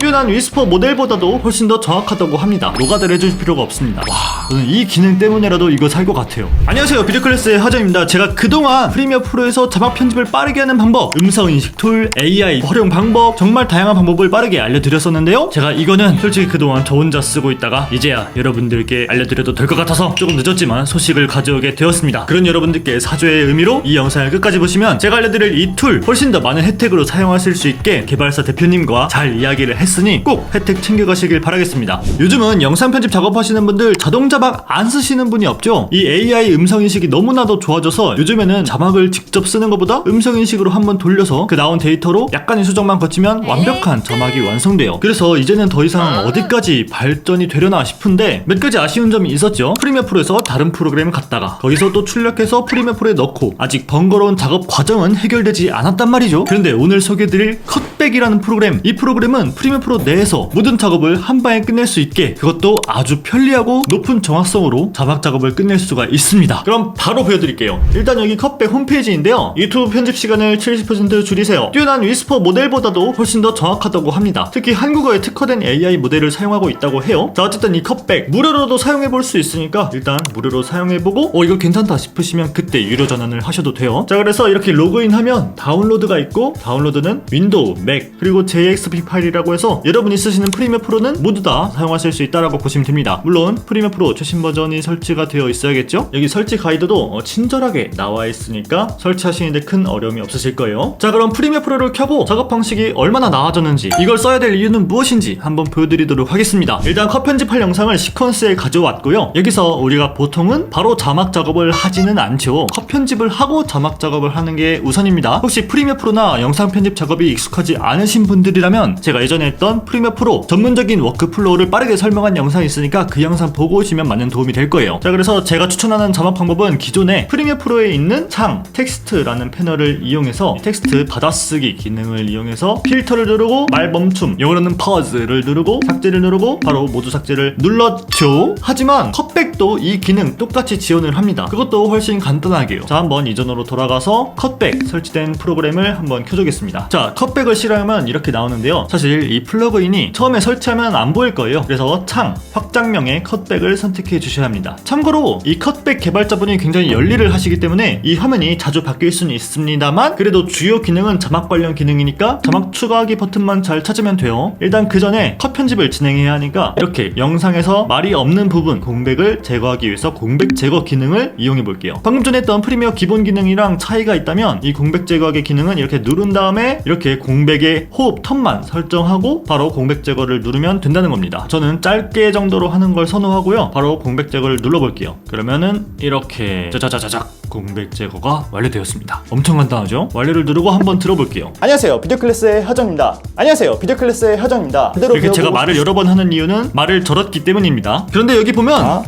뛰어난 위스퍼 모델보다도 훨씬 더 정확하다고 합니다. 노가다를 해줄 필요가 없습니다. 와, 저는 이 기능 때문에라도 이거 살 것 같아요. 안녕하세요, 비디오클래스의 하정입니다. 제가 그동안 프리미어 프로에서 자막 편집을 빠르게 하는 방법, 음성 인식 툴, AI 활용 방법, 정말 다양한 방법을 빠르게 알려드렸었는데요. 제가 이거는 솔직히 그동안 저 혼자 쓰고 있다가 이제야 여러분들께 알려드려도 될 것 같아서 조금 늦었지만 소식을 가져오게 되었습니다. 그런 여러분들께 사죄의 의미로 이 영상을 끝까지 보시면 제가 알려드릴 이 툴 훨씬 더 많은 혜택으로 사용하실 수 있게 개발사 대표님과 잘 이야기를 했 으니 꼭 혜택 챙겨가시길 바라겠습니다. 요즘은 영상 편집 작업하시는 분들 자동 자막 안 쓰시는 분이 없죠. 이 AI 음성 인식이 너무나도 좋아져서 요즘에는 자막을 직접 쓰는 것보다 음성 인식으로 한번 돌려서 그 나온 데이터로 약간의 수정만 거치면 완벽한 자막이 완성돼요. 그래서 이제는 더 이상 어디까지 발전이 되려나 싶은데 몇 가지 아쉬운 점이 있었죠. 프리미어 프로에서 다른 프로그램을 갖다가 거기서 또 출력해서 프리미어 프로에 넣고 아직 번거로운 작업 과정은 해결되지 않았단 말이죠. 그런데 오늘 소개해드릴 컷백이라는 프로그램 이 프로그램은 프리미어 프로 내에서 모든 작업을 한 방에 끝낼 수 있게 그것도 아주 편리하고 높은 정확성으로 자막 작업을 끝낼 수가 있습니다. 그럼 바로 보여드릴게요. 일단 여기 컷백 홈페이지인데요. 유튜브 편집 시간을 70% 줄이세요. 뛰어난 위스퍼 모델보다도 훨씬 더 정확하다고 합니다. 특히 한국어에 특화된 AI 모델을 사용하고 있다고 해요. 자 어쨌든 이 컷백 무료로도 사용해볼 수 있으니까 일단 무료로 사용해보고 어 이거 괜찮다 싶으시면 그때 유료 전환을 하셔도 돼요. 자 그래서 이렇게 로그인하면 다운로드가 있고 다운로드는 윈도우, 맥 그리고 JXP 파일이라고 해서 여러분이 쓰시는 프리미어 프로는 모두 다 사용하실 수 있다라고 보시면 됩니다. 물론 프리미어 프로 최신 버전이 설치가 되어 있어야겠죠? 여기 설치 가이드도 어, 친절하게 나와 있으니까 설치하시는데 큰 어려움이 없으실 거예요. 자 그럼 프리미어 프로를 켜고 작업 방식이 얼마나 나아졌는지 이걸 써야 될 이유는 무엇인지 한번 보여드리도록 하겠습니다. 일단 컷 편집할 영상을 시퀀스에 가져왔고요. 여기서 우리가 보통은 바로 자막 작업을 하지는 않죠. 컷 편집을 하고 자막 작업을 하는 게 우선입니다. 혹시 프리미어 프로나 영상 편집 작업이 익숙하지 않으신 분들이라면 제가 예전에 했던 프리미어 프로 전문적인 워크플로우를 빠르게 설명한 영상이 있으니까 그 영상 보고 오시면 많은 도움이 될 거예요. 자 그래서 제가 추천하는 자막 방법은 기존에 프리미어 프로에 있는 창 텍스트라는 패널을 이용해서 텍스트 받아쓰기 기능을 이용해서 필터를 누르고 말 멈춤 영어로는 pause를 누르고 삭제를 누르고 바로 모두 삭제를 눌렀죠. 하지만 컷백도 이 기능 똑같이 지원을 합니다. 그것도 훨씬 간단하게요. 자 한번 이전으로 돌아가서 컷백 설치된 프로그램을 한번 켜주겠습니다. 자 컷백을 실행하면 이렇게 나오는데요. 사실 이 플러그인이 처음에 설치하면 안 보일 거예요. 그래서 창 확장명의 컷백을 선택해 주셔야 합니다. 참고로 이 컷백 개발자분이 굉장히 열일을 하시기 때문에 이 화면이 자주 바뀔 수는 있습니다만 그래도 주요 기능은 자막 관련 기능이니까 자막 추가하기 버튼만 잘 찾으면 돼요. 일단 그 전에 컷 편집을 진행해야 하니까 이렇게 영상에서 말이 없는 부분 공백을 제거하기 위해서 공백 제거 기능을 이용해 볼게요. 방금 전에 했던 프리미어 기본 기능이랑 차이가 있다면 이 공백 제거하기 기능은 이렇게 누른 다음에 이렇게 공백의 호흡 텀만 설정하고 바로 공백 제거를 누르면 된다는 겁니다. 저는 짧게 정도로 하는 걸 선호하고요. 바로 공백 제거를 눌러볼게요. 그러면은 이렇게 짜자자자작 공백 제거가 완료되었습니다. 엄청 간단하죠? 완료를 누르고 한번 들어볼게요. 안녕하세요. 비디오 클래스의 하정입니다. 안녕하세요. 비디오 클래스의 하정입니다. 그대로 이렇게 제가 말을 여러 번 하는 이유는 말을 절었기 때문입니다. 그런데 여기 보면 아,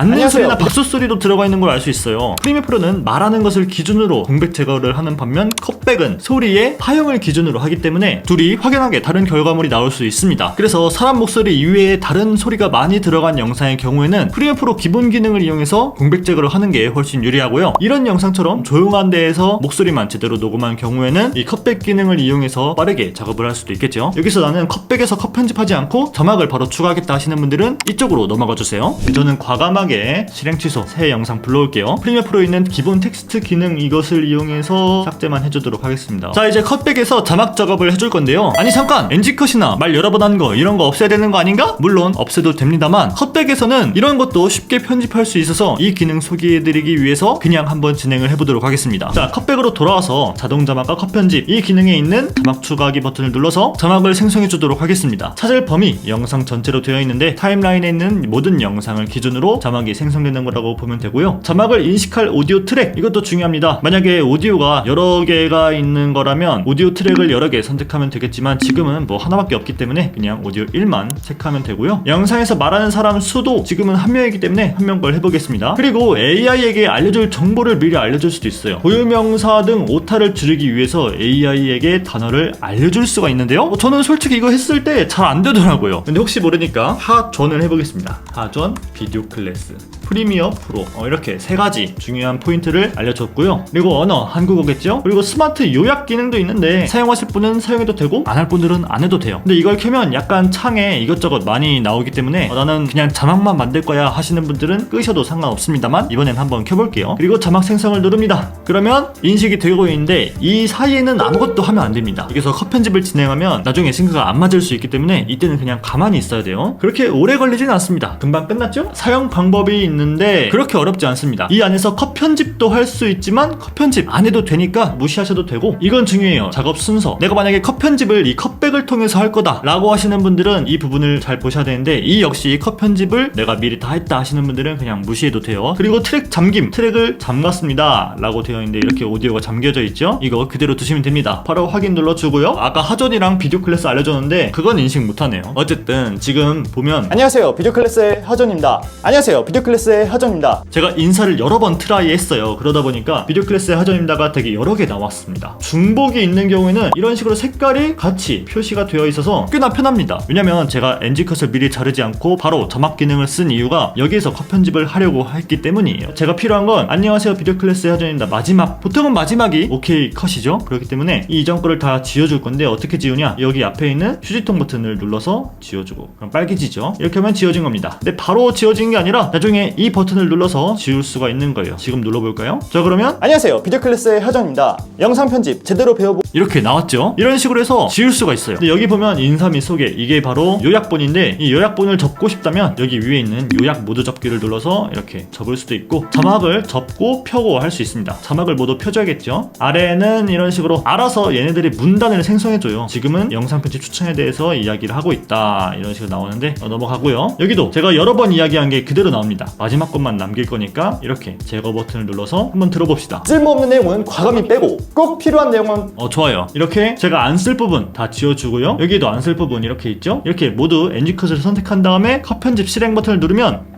안녕하세요. 소리나 박수 소리도 들어가 있는 걸 알 수 있어요. 프리미어 프로는 말하는 것을 기준으로 공백 제거를 하는 반면 컷백은 소리의 파형을 기준으로 하기 때문에 둘이 확연하게 다른 결과물이 나올 수 있습니다. 그래서 사람 목소리 이외에 다른 소리가 많이 들어간 영상의 경우에는 프리미어 프로 기본 기능을 이용해서 공백 제거를 하는 게 훨씬 유리하고요. 이런 영상처럼 조용한 데에서 목소리만 제대로 녹음한 경우에는 이 컷백 기능을 이용해서 빠르게 작업을 할 수도 있겠죠. 여기서 나는 컷백에서 컷 편집하지 않고 자막을 바로 추가하겠다 하시는 분들은 이쪽으로 넘어가 주세요. 저는 과감하게 실행 취소 새 영상 불러올게요. 프리미어 프로에 있는 기본 텍스트 기능 이것을 이용해서 삭제만 해주도록 하겠습니다. 자 이제 컷백에서 자막 작업을 해줄 건데요. 아니 잠깐 NG 컷이나 말 여러 번 한 거 이런 거 없애야 되는 거 아닌가? 물론 없애도 됩니다만 컷백에서는 이런 것도 쉽게 편집할 수 있어서 이 기능 소개해드리기 위해서 그냥 한번 진행을 해보도록 하겠습니다. 자 컷백으로 돌아와서 자동 자막과 컷 편집 이 기능에 있는 자막 추가하기 버튼을 눌러서 자막을 생성해 주도록 하겠습니다. 찾을 범위 영상 전체로 되어 있는데 타임라인에 있는 모든 영상을 기준으로 자막 이 생성되는 거라고 보면 되고요. 자막을 인식할 오디오 트랙 이것도 중요합니다. 만약에 오디오가 여러 개가 있는 거라면 오디오 트랙을 여러 개 선택하면 되겠지만 지금은 뭐 하나밖에 없기 때문에 그냥 오디오 1만 체크하면 되고요. 영상에서 말하는 사람 수도 지금은 한 명이기 때문에 한 명 걸 해보겠습니다. 그리고 AI에게 알려줄 정보를 미리 알려줄 수도 있어요. 고유명사 등 오타를 줄이기 위해서 AI에게 단어를 알려줄 수가 있는데요. 어, 저는 솔직히 이거 했을 때 잘 안 되더라고요. 근데 혹시 모르니까 하전을 해보겠습니다. 하전 비디오 클래스 Conversa. 프리미어 프로 어, 이렇게 세 가지 중요한 포인트를 알려줬고요. 그리고 언어 한국어겠죠? 그리고 스마트 요약 기능도 있는데 사용하실 분은 사용해도 되고 안 할 분들은 안 해도 돼요. 근데 이걸 켜면 약간 창에 이것저것 많이 나오기 때문에 어, 나는 그냥 자막만 만들 거야 하시는 분들은 끄셔도 상관없습니다만 이번엔 한번 켜볼게요. 그리고 자막 생성을 누릅니다. 그러면 인식이 되고 있는데 이 사이에는 아무것도 하면 안 됩니다. 여기서 컷 편집을 진행하면 나중에 싱크가 안 맞을 수 있기 때문에 이때는 그냥 가만히 있어야 돼요. 그렇게 오래 걸리진 않습니다. 금방 끝났죠? 사용 방법이 있는 데 그렇게 어렵지 않습니다. 이 안에서 컷 편집도 할 수 있지만 컷 편집 안 해도 되니까 무시하셔도 되고 이건 중요해요. 작업 순서. 내가 만약에 컷 편집을 이 컷백을 통해서 할 거다 라고 하시는 분들은 이 부분을 잘 보셔야 되는데 이 역시 컷 편집을 내가 미리 다 했다 하시는 분들은 그냥 무시해도 돼요. 그리고 트랙 잠김. 트랙을 잠갔습니다. 라고 되어 있는데 이렇게 오디오가 잠겨져 있죠? 이거 그대로 두시면 됩니다. 바로 확인 눌러주고요. 아까 하전이랑 비디오 클래스 알려줬는데 그건 인식 못하네요. 어쨌든 지금 보면 안녕하세요. 비디오 클래스의 하정입니다. 안녕하세요. 비디오 클래스 의 하정입니다. 제가 인사를 여러 번 트라이 했어요. 그러다 보니까 비디오 클래스의 하전입니다가 되게 여러 개 나왔습니다. 중복이 있는 경우에는 이런 식으로 색깔이 같이 표시가 되어 있어서 꽤나 편합니다. 왜냐면 제가 NG 컷을 미리 자르지 않고 바로 자막 기능을 쓴 이유가 여기에서 컷 편집을 하려고 했기 때문이에요. 제가 필요한 건 안녕하세요 비디오 클래스의 하전입니다. 마지막 보통은 마지막이 오케이 컷이죠. 그렇기 때문에 이 이전 거를 다 지워줄 건데 어떻게 지우냐? 여기 앞에 있는 휴지통 버튼을 눌러서 지워주고 그럼 빨개지죠. 이렇게 하면 지워진 겁니다. 근데 바로 지워진 게 아니라 나중에 이 버튼을 눌러서 지울 수가 있는 거예요. 지금 눌러볼까요? 자 그러면 안녕하세요. 비디오 클래스의 하정입니다. 영상 편집 제대로 배워보 이렇게 나왔죠. 이런 식으로 해서 지울 수가 있어요. 근데 여기 보면 인사 및 소개 이게 바로 요약본인데 이 요약본을 접고 싶다면 여기 위에 있는 요약 모두 접기를 눌러서 이렇게 접을 수도 있고 자막을 접고 펴고 할 수 있습니다. 자막을 모두 펴줘야겠죠. 아래에는 이런 식으로 알아서 얘네들이 문단을 생성해줘요. 지금은 영상 편집 추천에 대해서 이야기를 하고 있다 이런 식으로 나오는데 어, 넘어가고요. 여기도 제가 여러 번 이야기한 게 그대로 나옵니다. 마지막 것만 남길 거니까 이렇게 제거 버튼을 눌러서 한번 들어봅시다. 쓸모없는 내용은 과감히 빼고 꼭 필요한 내용은 어 좋아요. 이렇게 제가 안 쓸 부분 다 지워주고요. 여기도 안 쓸 부분 이렇게 있죠? 이렇게 모두 NG 컷을 선택한 다음에 컷 편집 실행 버튼을 누르면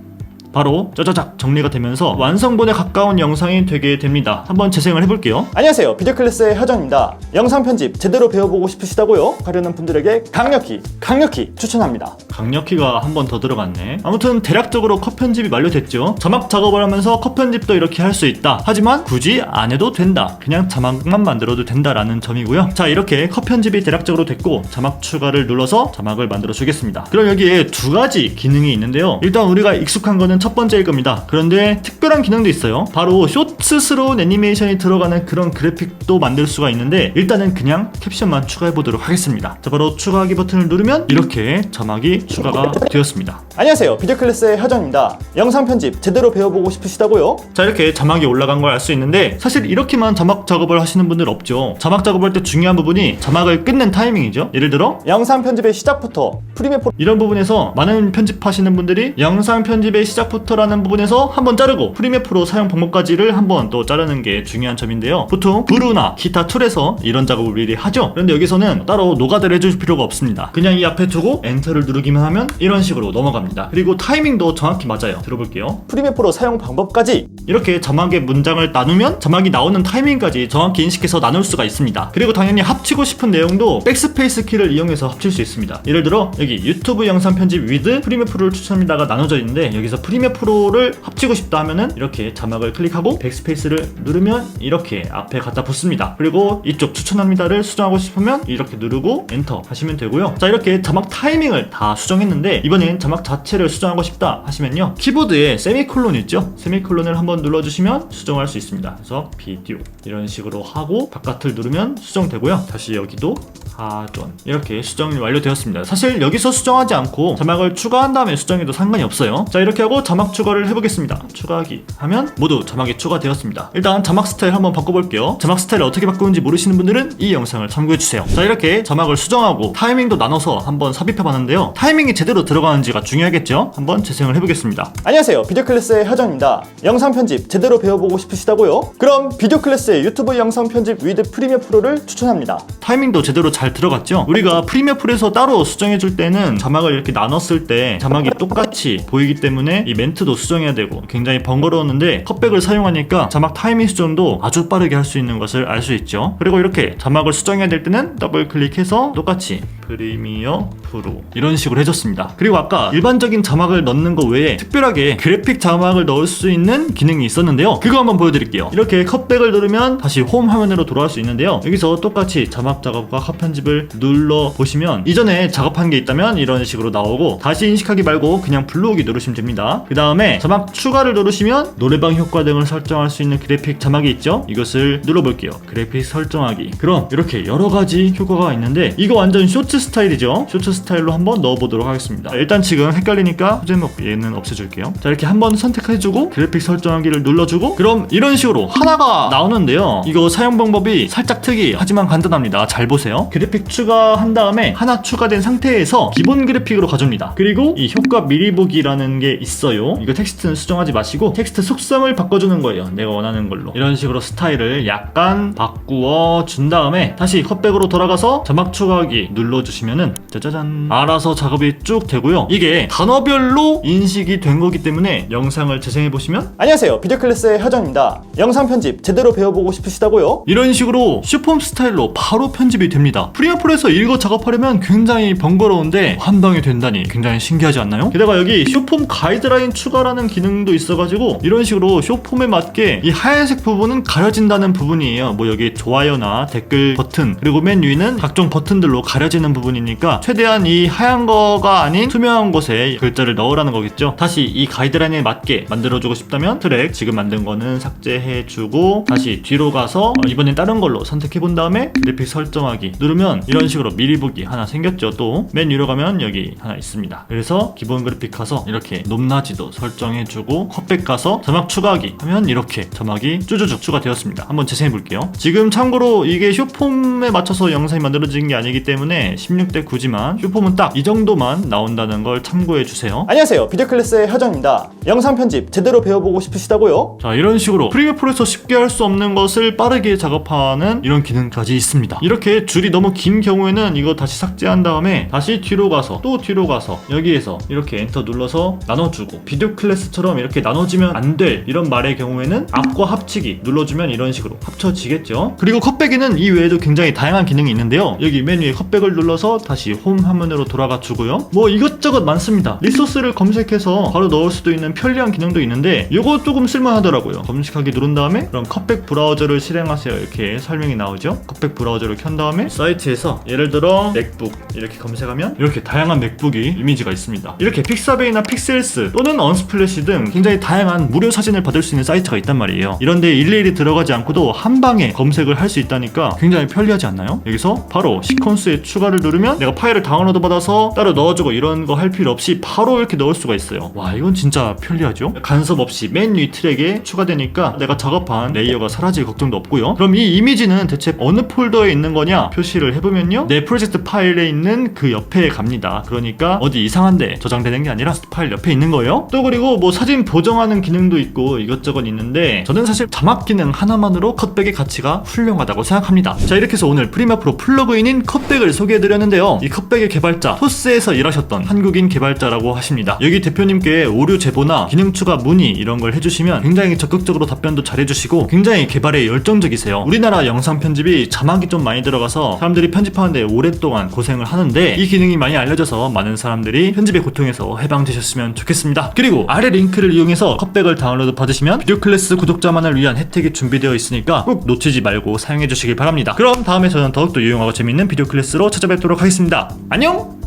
바로 짜자작 정리가 되면서 완성본에 가까운 영상이 되게 됩니다. 한번 재생을 해볼게요. 안녕하세요. 비디오 클래스의 하정입니다. 영상 편집 제대로 배워보고 싶으시다고요? 가려는 분들에게 강력히 강력히 추천합니다. 강력히가 한 번 더 들어갔네. 아무튼 대략적으로 컷 편집이 완료됐죠. 자막 작업을 하면서 컷 편집도 이렇게 할 수 있다. 하지만 굳이 안 해도 된다. 그냥 자막만 만들어도 된다라는 점이고요. 자 이렇게 컷 편집이 대략적으로 됐고 자막 추가를 눌러서 자막을 만들어 주겠습니다. 그럼 여기에 두 가지 기능이 있는데요. 일단 우리가 익숙한 거는 첫 번째일 겁니다 그런데 특별한 기능도 있어요 바로 쇼츠스러운 애니메이션이 들어가는 그런 그래픽도 만들 수가 있는데 일단은 그냥 캡션만 추가해 보도록 하겠습니다 자 바로 추가하기 버튼을 누르면 이렇게 자막이 추가가 되었습니다 안녕하세요. 비디오 클래스의 하정입니다. 영상 편집 제대로 배워보고 싶으시다고요? 자 이렇게 자막이 올라간 걸 알 수 있는데 사실 이렇게만 자막 작업을 하시는 분들 없죠 자막 작업할 때 중요한 부분이 자막을 끊는 타이밍이죠 예를 들어 영상 편집의 시작부터 프로 이런 부분에서 많은 편집하시는 분들이 영상 편집의 시작 부터라는 부분에서 한번 자르고 프리미어 프로 사용 방법까지를 한번 또 자르는 게 중요한 점인데요. 보통 브루나 기타 툴에서 이런 작업을 미리 하죠. 그런데 여기서는 따로 노가다를 해줄 필요가 없습니다. 그냥 이 앞에 두고 엔터를 누르기만 하면 이런 식으로 넘어갑니다. 그리고 타이밍도 정확히 맞아요. 들어볼게요. 프리미어 프로 사용 방법까지. 이렇게 자막의 문장을 나누면 자막이 나오는 타이밍까지 정확히 인식해서 나눌 수가 있습니다. 그리고 당연히 합치고 싶은 내용도 백스페이스 키를 이용해서 합칠 수 있습니다. 예를 들어 여기 유튜브 영상 편집 위드 프리미어 프로를 추천합니다가 나눠져 있는데 여기서 프리미어 프로를 합치고 싶다 하면은 이렇게 자막을 클릭하고 백스페이스를 누르면 이렇게 앞에 갖다 붙습니다. 그리고 이쪽 추천합니다를 수정하고 싶으면 이렇게 누르고 엔터 하시면 되고요. 자 이렇게 자막 타이밍을 다 수정했는데 이번엔 자막 자체를 수정하고 싶다 하시면요 키보드에 세미콜론 있죠? 세미콜론을 한번 눌러주시면 수정할 수 있습니다. 그래서 비디오 이런 식으로 하고 바깥을 누르면 수정되고요. 다시 여기도 하전 이렇게 수정이 완료되었습니다. 사실 여기서 수정하지 않고 자막을 추가한 다음에 수정해도 상관이 없어요. 자 이렇게 하고 자막 추가를 해보겠습니다. 추가하기 하면 모두 자막이 추가되었습니다. 일단 자막 스타일 한번 바꿔볼게요. 자막 스타일을 어떻게 바꾸는지 모르시는 분들은 이 영상을 참고해주세요. 자 이렇게 자막을 수정하고 타이밍도 나눠서 한번 삽입해봤는데요. 타이밍이 제대로 들어가는지가 중요하겠죠? 한번 재생을 해보겠습니다. 안녕하세요. 비디오 클래스의 하정입니다. 영상 편집 제대로 배워보고 싶으시다고요? 그럼 비디오 클래스의 유튜브 영상 편집 위드 프리미어 프로를 추천합니다. 타이밍도 제대로 잘 들어갔죠? 우리가 프리미어 풀에서 따로 수정해줄 때는 자막을 이렇게 나눴을 때 자막이 똑같이 보이기 때문에 이 멘트도 수정해야 되고 굉장히 번거로웠는데 컷백을 사용하니까 자막 타이밍 수정도 아주 빠르게 할 수 있는 것을 알 수 있죠. 그리고 이렇게 자막을 수정해야 될 때는 더블 클릭해서 똑같이 프리미어 프로 이런 식으로 해줬습니다. 그리고 아까 일반적인 자막을 넣는 거 외에 특별하게 그래픽 자막을 넣을 수 있는 기능이 있었는데요. 그거 한번 보여드릴게요. 이렇게 컷백을 누르면 다시 홈 화면으로 돌아갈 수 있는데요. 여기서 똑같이 자막 작업과 컷 편집을 눌러 보시면 이전에 작업한 게 있다면 이런 식으로 나오고 다시 인식하기 말고 그냥 불러오기 누르시면 됩니다. 그 다음에 자막 추가를 누르시면 노래방 효과 등을 설정할 수 있는 그래픽 자막이 있죠. 이것을 눌러볼게요. 그래픽 설정하기. 그럼 이렇게 여러 가지 효과가 있는데 이거 완전 쇼츠 스타일이죠. 쇼츠 스타일로 한번 넣어보도록 하겠습니다. 일단 지금 헷갈리니까 소제목 얘는 없애줄게요. 자 이렇게 한번 선택해주고 그래픽 설정하기를 눌러주고 그럼 이런 식으로 하나가 나오는데요. 이거 사용 방법이 살짝 특이 하지만 간단합니다. 잘 보세요. 그래픽 추가한 다음에 하나 추가된 상태에서 기본 그래픽으로 가줍니다. 그리고 이 효과 미리 보기라는 게 있어요. 이거 텍스트는 수정하지 마시고 텍스트 속성을 바꿔주는 거예요. 내가 원하는 걸로. 이런 식으로 스타일을 약간 바꾸어 준 다음에 다시 컷백으로 돌아가서 자막 추가하기 눌러주시면은 짜자잔 알아서 작업이 쭉 되고요. 이게 단어별로 인식이 된 거기 때문에 영상을 재생해 보시면 안녕하세요. 비디오 클래스의 하정입니다. 영상 편집 제대로 배워보고 싶으시다고요? 이런 식으로 슈폼 스타일로 바로 편집이 됩니다. 프리미어 프로에서 이거 작업하려면 굉장히 번거로운데 한 방에 된다니 굉장히 신기하지 않나요? 게다가 여기 쇼폼 가이드라인 추가라는 기능도 있어가지고 이런 식으로 쇼폼에 맞게 이 하얀색 부분은 가려진다는 부분이에요. 뭐 여기 좋아요나 댓글 버튼 그리고 맨 위는 각종 버튼들로 가려지는 부분이니까 최대한 이 하얀 거가 아닌 투명한 곳에 글자를 넣으라는 거겠죠. 다시 이 가이드라인에 맞게 만들어주고 싶다면 트랙 지금 만든 거는 삭제해주고 다시 뒤로 가서 어, 이번엔 다른 걸로 선택해 본 다음에 그래픽 설정하기 누르면 이런 식으로 미리 보기 하나 생겼죠. 또 맨 위로 가면 여기 하나 있습니다. 그래서 기본 그래픽 가서 이렇게 높낮이 도 설정해주고 컷백 가서 자막 추가하기 하면 이렇게 자막이 쭈쭈쭈 추가되었습니다. 한번 재생해 볼게요. 지금 참고로 이게 쇼폼에 맞춰서 영상이 만들어진 게 아니기 때문에 16대 9지만 쇼폼은 딱 이 정도만 나온다는 걸 참고해 주세요. 안녕하세요. 비디오 클래스의 하정입니다. 영상 편집 제대로 배워보고 싶으시다고요? 자 이런 식으로 프리미어 프로에서 쉽게 할 수 없는 것을 빠르게 작업하는 이런 기능까지 있습니다 이렇게 줄이 너무 긴 경우에는 이거 다시 삭제한 다음에 다시 뒤로 가서 또 뒤로 가서 여기에서 이렇게 엔터 눌러서 나눠주고 비디오 클래스처럼 이렇게 나눠지면 안 될 이런 말의 경우에는 앞과 합치기 눌러주면 이런 식으로 합쳐지겠죠. 그리고 컷백에는 이 외에도 굉장히 다양한 기능이 있는데요. 여기 맨 위에 컷백을 눌러서 다시 홈 화면으로 돌아가 주고요. 뭐 이것저것 많습니다. 리소스를 검색해서 바로 넣을 수도 있는 편리한 기능도 있는데 이거 조금 쓸만하더라고요. 검색하기 누른 다음에 그럼 컷백 브라우저를 실행하세요. 이렇게 설명이 나오죠. 컷백 브라우저를 켠 다음에 사이트에서 예를 들어 맥북 이렇게 검색하면 이렇게 다양한 맥북이 이미지가 있습니다. 이렇게 픽사베이나 픽셀스 또는 언스플래시 등 굉장히 다양한 무료 사진을 받을 수 있는 사이트가 있단 말이에요. 이런데 일일이 들어가지 않고도 한 방에 검색을 할 수 있다니까 굉장히 편리하지 않나요? 여기서 바로 시퀀스에 추가를 누르면 내가 파일을 다운로드 받아서 따로 넣어주고 이런 거 할 필요 없이 바로 이렇게 넣을 수가 있어요. 와 이건 진짜 편리하죠? 간섭 없이 맨 위 트랙에 추가되니까 내가 작업한 레이어가 사라질 걱정도 없고요. 그럼 이 이미지는 대체 어느 폴더에 있는 거냐 표시를 해보면요. 내 프로젝트 파일에 있는 그 옆에 갑니다. 그러니까 어디 이상한데 저장되는 게 아니라 파일 옆에 있는 거예요 또 그리고 뭐 사진 보정하는 기능도 있고 이것저것 있는데 저는 사실 자막 기능 하나만으로 컷백의 가치가 훌륭하다고 생각합니다. 자 이렇게 해서 오늘 프리미어 프로 플러그인인 컷백을 소개해드렸는데요. 이 컷백의 개발자 토스에서 일하셨던 한국인 개발자라고 하십니다. 여기 대표님께 오류 제보나 기능 추가 문의 이런 걸 해주시면 굉장히 적극적으로 답변도 잘 해주시고 굉장히 개발에 열정적이세요. 우리나라 영상 편집이 자막이 좀 많이 들어가서 사람들이 편집하는데 오랫동안 고생을 하는데 이 기능이 많이 알려져서 많은 사람들이 편집의 고통에서 해방되셨으면 좋겠습니다 그리고 아래 링크를 이용해서 컷백을 다운로드 받으시면 비디오 클래스 구독자만을 위한 혜택이 준비되어 있으니까 꼭 놓치지 말고 사용해 주시길 바랍니다. 그럼 다음에 저는 더욱더 유용하고 재밌는 비디오 클래스로 찾아뵙도록 하겠습니다. 안녕